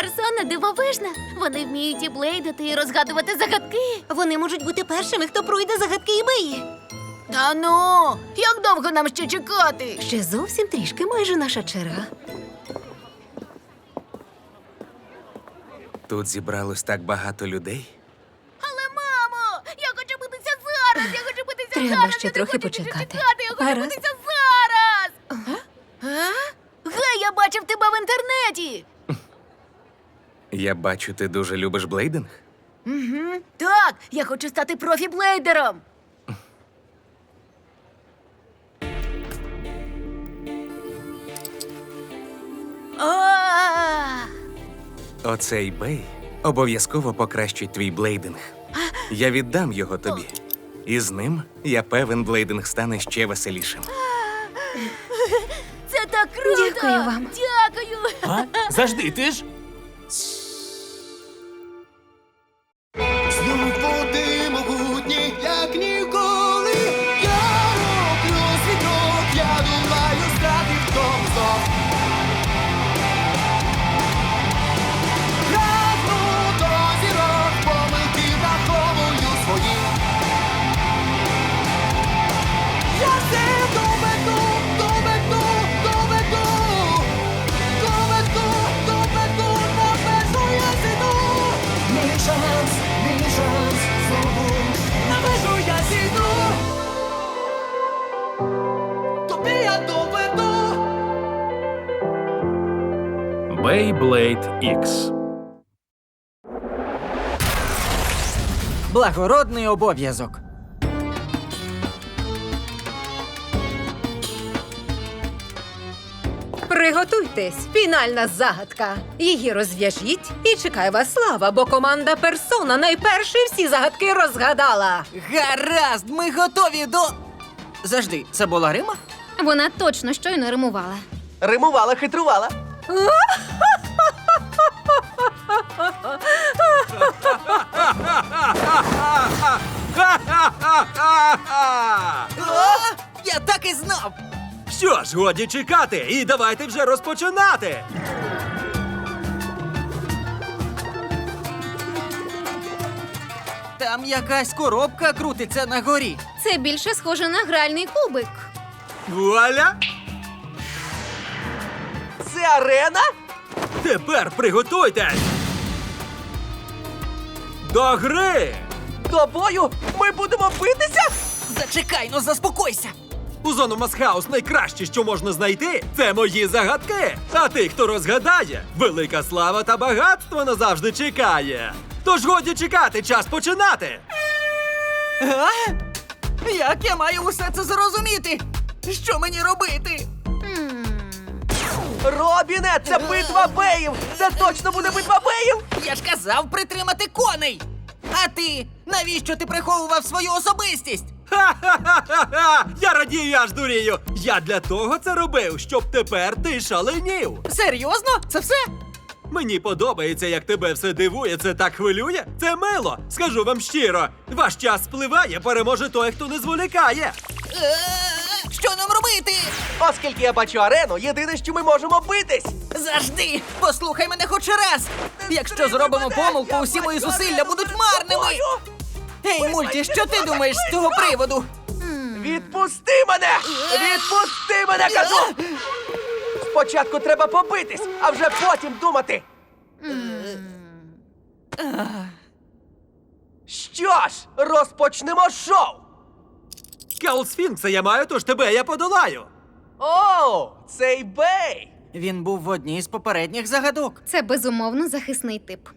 Персона дивовижна. Вони вміють і блейдити, і розгадувати загадки. Вони можуть бути першими, хто пройде загадки і бої. Та ну, як довго нам ще чекати? Ще зовсім трішки, майже наша черга. Тут зібралось так багато людей. Але мамо, я хочу битися зараз. Я хочу битися Треба зараз. ще я не трохи хочу більше почекати. чекати, Я хочу Гаразд. битися зараз. А? Гей, я бачив тебе в інтернеті. Я бачу, ти дуже любиш блейдинг. Угу. Так, я хочу стати профі-блейдером. А! Оцей бей обов'язково покращить твій блейдинг. Я віддам його тобі. І з ним, я певен, блейдинг стане ще веселішим. Це так круто! Дякую вам. Дякую! А? Завжди, ти ж. Beyblade X. Благородний обов'язок. Приготуйтесь, фінальна загадка. Її розв'яжіть і чекай вас слава, бо команда персона найперше всі загадки розгадала. Гаразд, ми готові до. Завжди, це була Рима? Вона точно щойно римувала. Римувала, хитрувала. Я так і знав. Що ж, годі чекати, і давайте вже розпочинати. Там якась коробка крутиться на горі. Це більше схоже на гральний кубик. Вуаля! Арена? Тепер приготуйтесь! До гри! До бою ми будемо битися? Зачекай, ну заспокойся. У зону Масхаус найкраще, що можна знайти, це мої загадки. А ти, хто розгадає, велика слава та багатство назавжди чекає. Тож годі чекати, час починати. А? Як я маю усе це зрозуміти? Що мені робити? Робіне, це битва беїв! Це точно буде битва беїв! Я ж казав притримати коней. А ти навіщо ти приховував свою особистість? Ха-ха-ха-ха! Я радію, аж дурію. Я для того це робив, щоб тепер ти шаленів. Серйозно? Це все? Мені подобається, як тебе все дивує, це так хвилює. Це мило. Скажу вам щиро. Ваш час спливає, переможе той, хто не зволікає. Е, Що нам робити? Оскільки я бачу арену, єдине, що ми можемо битись! Завжди! Послухай мене хоч раз! Якщо зробимо помилку, усі мої зусилля будуть марними! Ей, мульті, що ти думаєш з цього приводу? Відпусти мене! Відпусти мене, кажу! Спочатку треба побитись, а вже потім думати. Що ж, розпочнемо шоу! Скаут Сфінкса я маю, тож тебе я подолаю. О, цей бей! Він був в одній з попередніх загадок. Це безумовно захисний тип.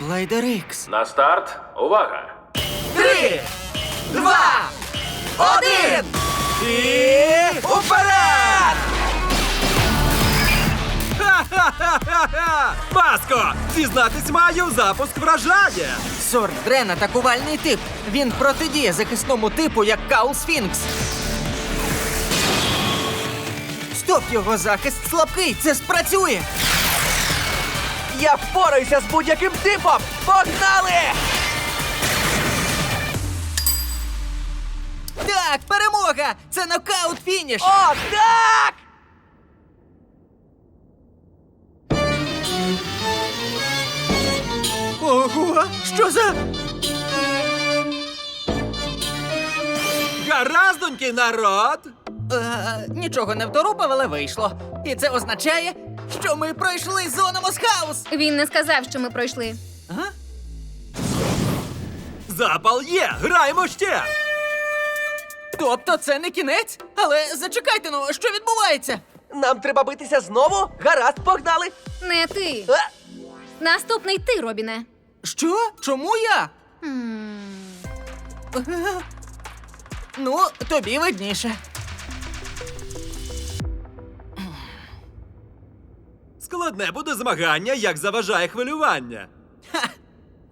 Блейдер Ікс. На старт. Увага! Три! Два! Один! І уперед! Ха-ха-ха! Маско! Зізнатись маю, запуск вражає! Сорт Дрен атакувальний тип. Він протидіє захисному типу, як Каул Сфінкс. Стоп, його захист слабкий, це спрацює. Я впораюся з будь-яким типом! Погнали! Так, перемога! Це нокаут фініш! О, так! Ого! Що за. Гараздонький народ! Е, нічого не вторупав, але вийшло. І це означає, що ми пройшли зону Мосхаус. Він не сказав, що ми пройшли. Запал є! Граємо ще! Тобто це не кінець? Але зачекайте, ну що відбувається? Нам треба битися знову? Гаразд, погнали! Не ти. Е, Наступний ти, Робіне. Що? Чому я? Ну, тобі видніше. Складне буде змагання, як заважає хвилювання.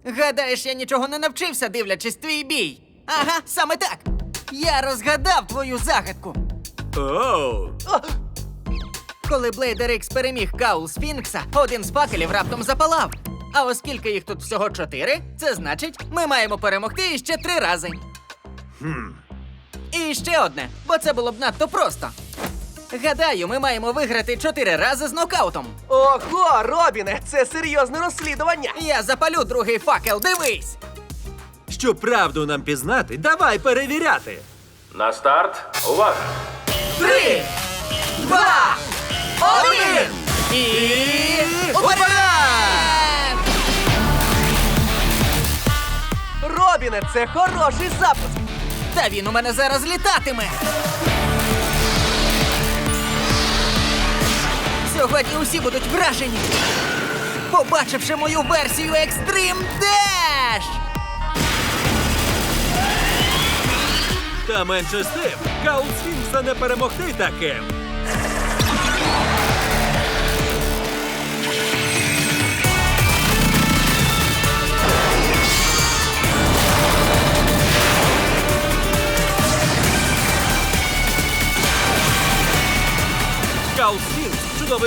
Гадаєш, я нічого не навчився, дивлячись твій бій. Ага, саме так. Я розгадав твою загадку. Оу! Коли Блейдер Ікс переміг Каул Сфінкса, один з факелів раптом запалав. А оскільки їх тут всього чотири, це значить, ми маємо перемогти іще три рази. І ще одне, бо це було б надто просто. Гадаю, ми маємо виграти чотири рази з нокаутом. Ого, Робіне, це серйозне розслідування! Я запалю другий факел, дивись! Щоб правду нам пізнати, давай перевіряти. На старт. Увага! Три, два, один! І уперед! Робіне, це хороший запуск! Та він у мене зараз літатиме. Сьогодні усі будуть вражені, побачивши мою версію Extreme Dash! Та менше з тим, Каул Сфінкса не перемогти таким.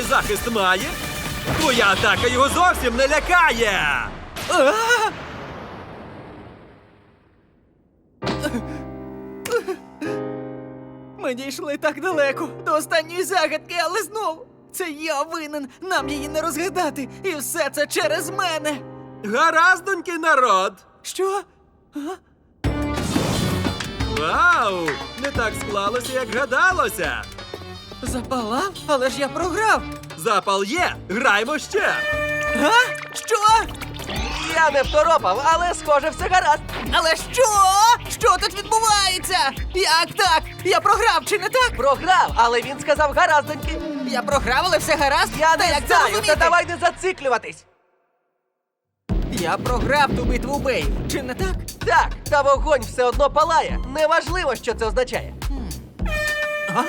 Чудовий захист має. Твоя атака його зовсім не лякає. Ми дійшли так далеко до останньої загадки, але знову це я винен. Нам її не розгадати. І все це через мене. Гараздонький народ. Що? Вау! Не так склалося, як гадалося. Запалав? Але ж я програв. Запал є, граймо ще. А? Що? Я не второпав, але схоже, все гаразд. Але що? Що тут відбувається? Як так? Я програв, чи не так? Програв, але він сказав гараздоньки. Я програв, але все гаразд? Я Та не як це знаю, розуміти? та давай не зациклюватись. Я програв ту битву бей, чи не так? Так, та вогонь все одно палає. Неважливо, що це означає. А?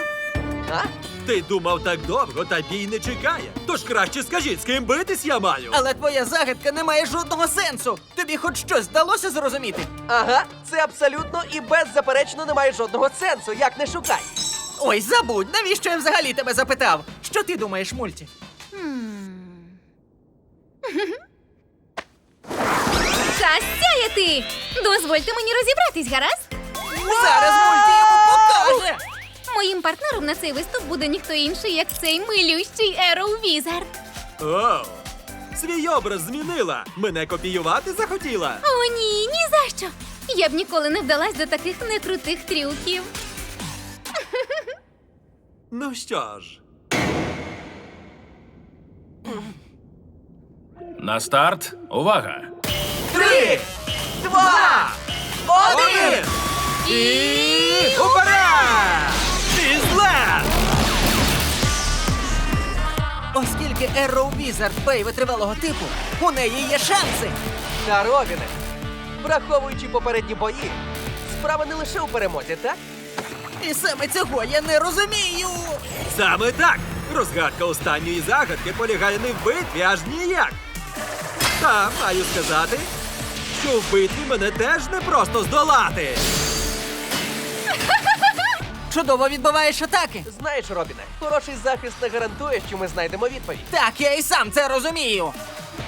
А? Ти думав так довго, та бій не чекає. Тож краще скажіть, з ким битись я маю. Але твоя загадка не має жодного сенсу. Тобі хоч щось вдалося зрозуміти? Ага, це абсолютно і беззаперечно не має жодного сенсу, як не шукай. Ой, забудь, навіщо я взагалі тебе запитав? Що ти думаєш, мульті? Час сяяти! Дозвольте мені розібратись, гаразд? Зараз мульті! Моїм партнером на цей виступ буде ніхто інший, як цей милющий Ероу Візард. О, свій образ змінила. Мене копіювати захотіла. О, ні, ні за що. Я б ніколи не вдалась до таких некрутих трюків. Ну що ж, На старт. Увага! Три, Оскільки Arrow Wizard Бей витривалого типу, у неї є шанси. Та Робіне, враховуючи попередні бої, справа не лише у перемозі, так? І саме цього я не розумію. Саме так! Розгадка останньої загадки полягає не в битві, аж ніяк. Та маю сказати, що в битві мене теж не просто здолати. Чудово відбиваєш атаки. Знаєш, Робіне, хороший захист не гарантує, що ми знайдемо відповідь. Так, я і сам це розумію.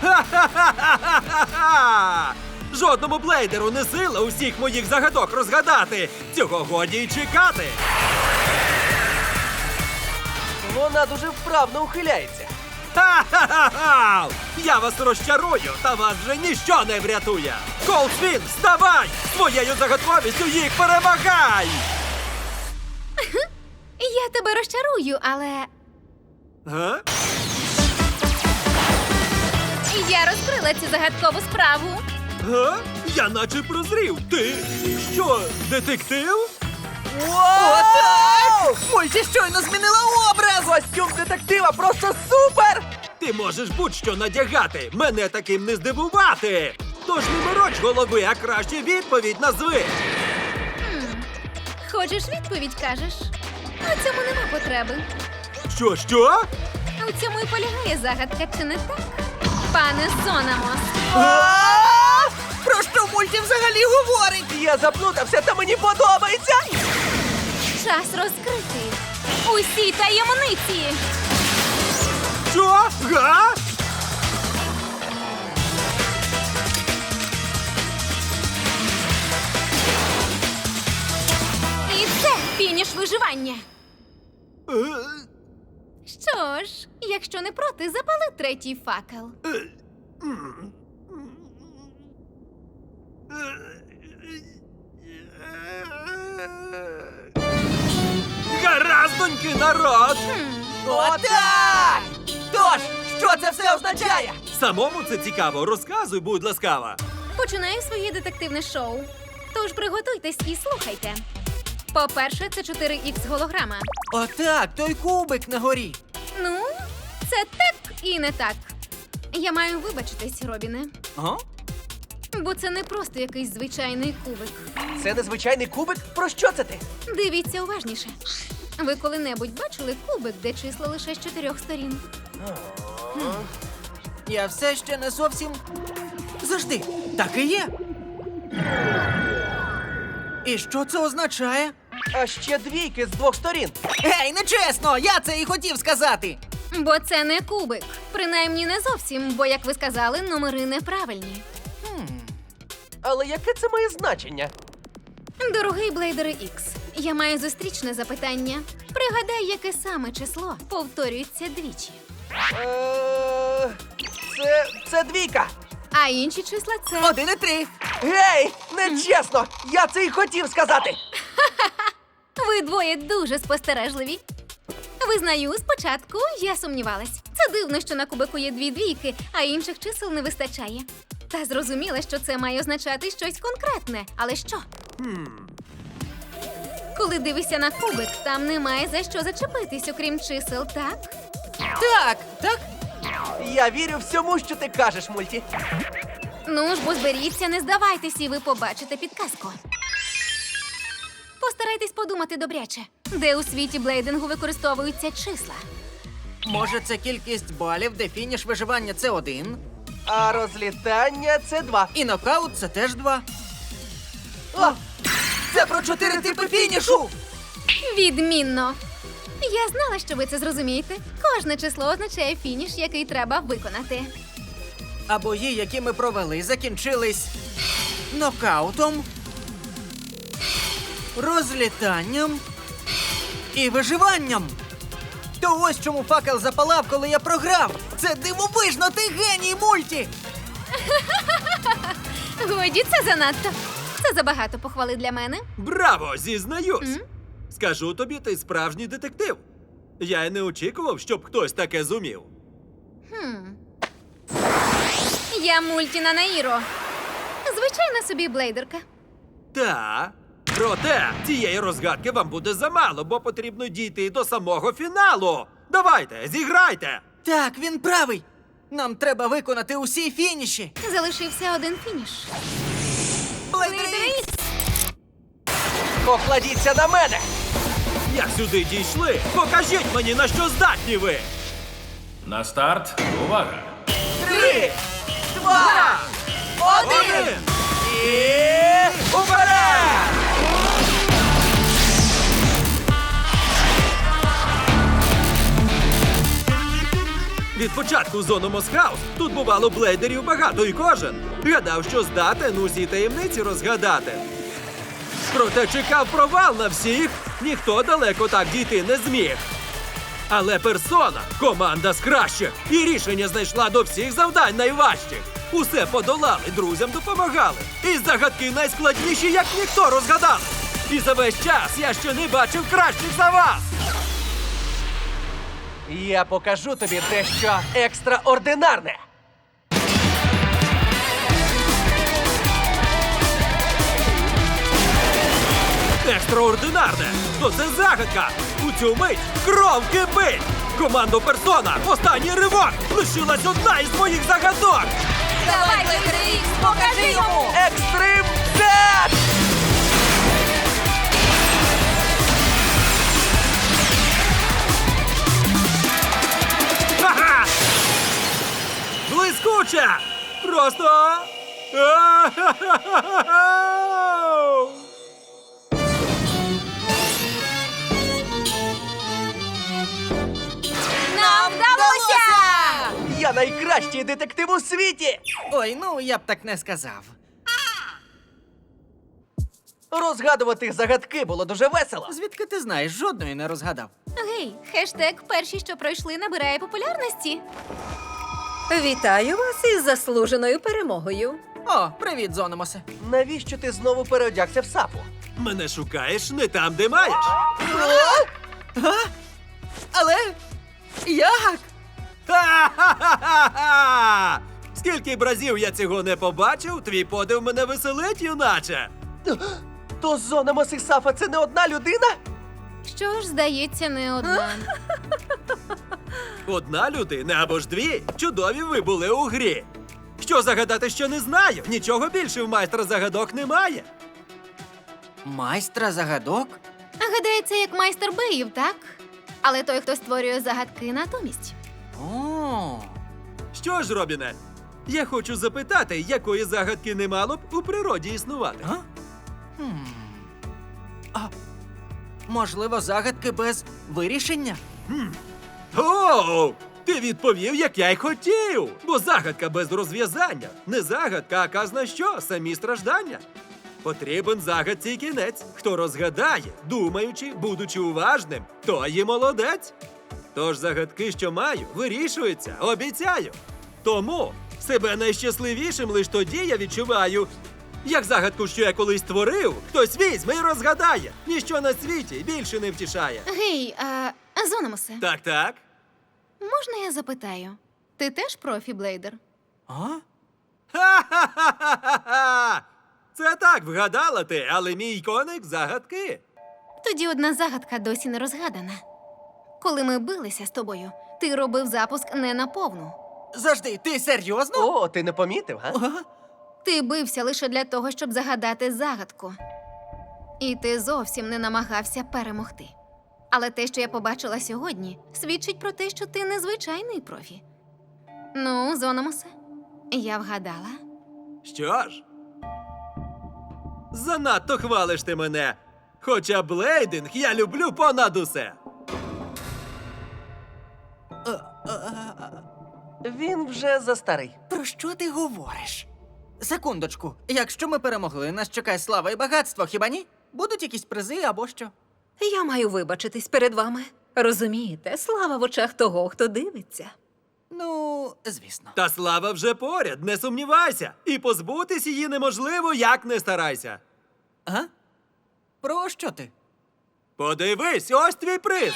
Ха-ха-ха-ха-ха! Жодному блейдеру не сила усіх моїх загадок розгадати. Цього годі й чекати. Вона дуже вправно ухиляється. Ха-ха-ха-ха! Я вас розчарую, та вас вже ніщо не врятує. Колсвін, вставай! Своєю загадковістю їх перемагай! Я тебе розчарую, але Га? я розкрила цю загадкову справу. Га? Я наче прозрів. Ти що, детектив? Отак! Мульті щойно змінила образ! Костюм детектива просто супер! Ти можеш будь-що надягати. Мене таким не здивувати. Тож не мороч голови, а краще відповідь назви. Хочеш відповідь, кажеш? У цьому нема потреби. Що, що? У цьому і полягає загадка, чи не так? Пане Сонамос. А! Про що мульті взагалі говорить? Я заплутався, та мені подобається! Час розкрити усі таємниці. Що? Га? І це фініш виживання. Що ж, якщо не проти, запали третій факел. Гараздоньки, народ! Отак! Тож, що це все означає? Самому це цікаво. Розказуй, будь ласкава. Починаю своє детективне шоу. Тож приготуйтесь і слухайте. По-перше, це 4х голограма. Отак, той кубик на горі. Ну, це так і не так. Я маю вибачитись, Робіне, Ага. бо це не просто якийсь звичайний кубик. Це незвичайний кубик? Про що це ти? Дивіться уважніше. Ви коли-небудь бачили кубик, де числа лише з чотирьох сторін? Я все ще не зовсім. Завжди, так і є. І що це означає? А ще двійки з двох сторін. Гей, нечесно! Я це і хотів сказати. Бо це не кубик. Принаймні не зовсім, бо, як ви сказали, номери неправильні. Але яке це має значення? Дорогий Блейдер Ікс, я маю зустрічне запитання. Пригадай, яке саме число повторюється двічі. Е, Це. це двійка. А інші числа це. Один і три. Гей! Нечесно! Я це і хотів сказати! Ви двоє дуже спостережливі. Визнаю, спочатку я сумнівалась. Це дивно, що на кубику є дві двійки, а інших чисел не вистачає. Та зрозуміла, що це має означати щось конкретне. Але що? Коли дивишся на кубик, там немає за що зачепитись, окрім чисел, так? Так, так. Я вірю всьому, що ти кажеш, мульті. Ну ж, бо зберіться, не здавайтесь, і ви побачите підказку. Постарайтесь подумати добряче, де у світі блейдингу використовуються числа. Може, це кількість балів, де фініш виживання це один, А розлітання це два. і нокаут це теж два. О, Це про чотири типи фінішу! Відмінно. Я знала, що ви це зрозумієте. Кожне число означає фініш, який треба виконати. А бої, які ми провели, закінчились нокаутом, розлітанням і виживанням. То ось чому факел запалав, коли я програв. Це дивовижно, ти геній мульті! Годі, це занадто. Це забагато похвали для мене. Браво! Зізнаюсь! Скажу тобі, ти справжній детектив. Я й не очікував, щоб хтось таке зумів. Хм. Я мультіна Наїро. Звичайна собі блейдерка. Та. Проте цієї розгадки вам буде замало, бо потрібно дійти до самого фіналу. Давайте, зіграйте! Так, він правий. Нам треба виконати усі фініші. Залишився один фініш. Блейдер Блейдер Ікс! Ікс! покладіться на мене! Як сюди дійшли? Покажіть мені, на що здатні ви! На старт. Увага! Три, початку зону Мосхаус тут бувало блейдерів багато і кожен. Гадав, що здатен усі таємниці розгадати. Проте чекав провал на всіх, ніхто далеко так дійти не зміг. Але персона команда з кращих, і рішення знайшла до всіх завдань найважчих. Усе подолали, друзям допомагали. І загадки найскладніші, як ніхто розгадали. І за весь час я ще не бачив кращих за вас. Я покажу тобі дещо екстраординарне. Екстраординарне! То це загадка! У цю мить кров кипить! Команду персона! Останній ривок! Лишилась одна із моїх загадок! Давай, Блейдер Ікс, покажи йому! Екстрим Дет! Блискуче! Просто. Нам вдалося! Я найкращий детектив у світі! Ой, ну я б так не сказав. Розгадувати загадки було дуже весело. Звідки ти знаєш, жодної не розгадав. Гей, хештег перші, що пройшли, набирає популярності. Вітаю вас із заслуженою перемогою. О, привіт, Зономосе. Навіщо ти знову переодягся в сапу? Мене шукаєш не там, де маєш. Але як? Ха-ха-ха-ха-ха! Скільки б разів я цього не побачив, твій подив мене веселить, юначе. То зона Мосисафа це не одна людина? Що ж, здається, не одна. Одна людина або ж дві. Чудові ви були у грі. Що загадати, що не знаю? Нічого більше в майстра загадок немає. Майстра загадок? Це як майстер беїв, так? Але той, хто створює загадки натомість. О, Що ж, Робіне? Я хочу запитати, якої загадки не мало б у природі існувати. а? Хм. А, можливо, загадки без вирішення? О, ти відповів, як я й хотів. Бо загадка без розв'язання. Не загадка, а казна що, самі страждання. Потрібен загадці й кінець. Хто розгадає, думаючи, будучи уважним, той і молодець. Тож загадки, що маю, вирішуються, обіцяю. Тому себе найщасливішим лиш тоді я відчуваю. Як загадку, що я колись створив, хтось візьме і розгадає. Ніщо на світі більше не втішає. Гей, а, Зономосе, Так, так. Можна я запитаю? Ти теж профі, Блейдер? А? Ха-ха-ха-ха-ха! Це так вгадала ти, але мій коник загадки. Тоді одна загадка досі не розгадана. Коли ми билися з тобою, ти робив запуск не на повну. Завжди, ти серйозно? О, ти не помітив, га? Ти бився лише для того, щоб загадати загадку. І ти зовсім не намагався перемогти. Але те, що я побачила сьогодні, свідчить про те, що ти незвичайний профі. Ну, Зономосе, я вгадала. Що ж? Занадто хвалиш ти мене. Хоча блейдинг я люблю понад усе. Він вже застарий. Про що ти говориш? Секундочку, якщо ми перемогли, нас чекає слава і багатство, хіба ні? Будуть якісь призи або що? Я маю вибачитись перед вами. Розумієте, слава в очах того, хто дивиться. Ну, звісно. Та слава вже поряд, не сумнівайся. І позбутись її неможливо, як не старайся. А? Про що ти? Подивись, ось твій приз.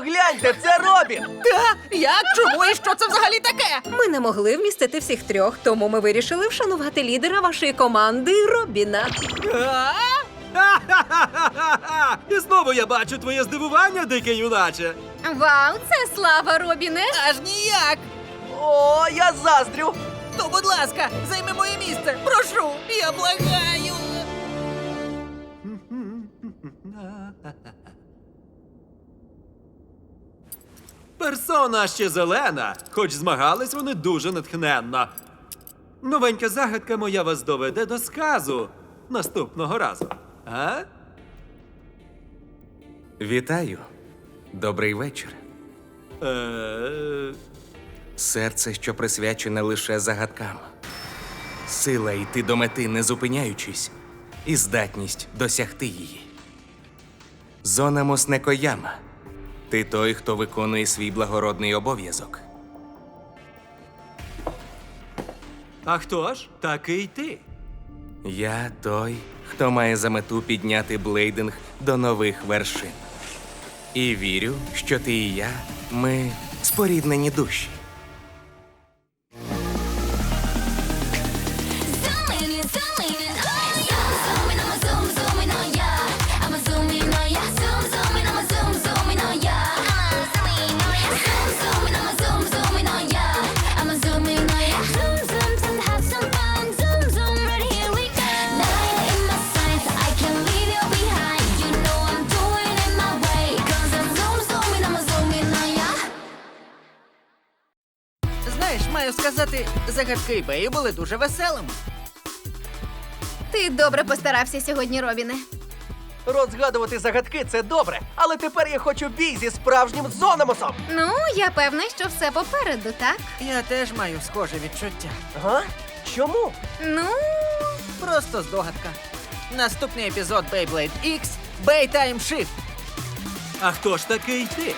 Погляньте, це Робін! Та? Як? Чому і що це взагалі таке? Ми не могли вмістити всіх трьох, тому ми вирішили вшанувати лідера вашої команди Робіна. А? Ха-ха-ха-ха-ха! І знову я бачу твоє здивування, дикий юначе. Вау, це слава, Робіне! Аж ніяк. О, я заздрю! То, будь ласка, займи моє місце. Прошу, я благаю. Персона ще зелена, хоч змагались вони дуже натхненно. Новенька загадка моя вас доведе до сказу наступного разу. А? Вітаю. Добрий вечір. Е, Серце, що присвячене лише загадкам. Сила йти до мети, не зупиняючись, і здатність досягти її. Зонамос Некояма. Ти той, хто виконує свій благородний обов'язок. а хто ж? Такий ти. Я той, хто має за мету підняти блейдинг до нових вершин. І вірю, що ти і я, ми споріднені душі. Сказати, загадки Бею були дуже веселими. Ти добре постарався сьогодні, Робіне. Розгадувати загадки це добре, але тепер я хочу бій зі справжнім Зономосом. Ну, я певна, що все попереду, так? Я теж маю схоже відчуття. Га? Чому? Ну, Просто здогадка. Наступний епізод Beyblade X Bay Time Shift. А хто ж такий ти?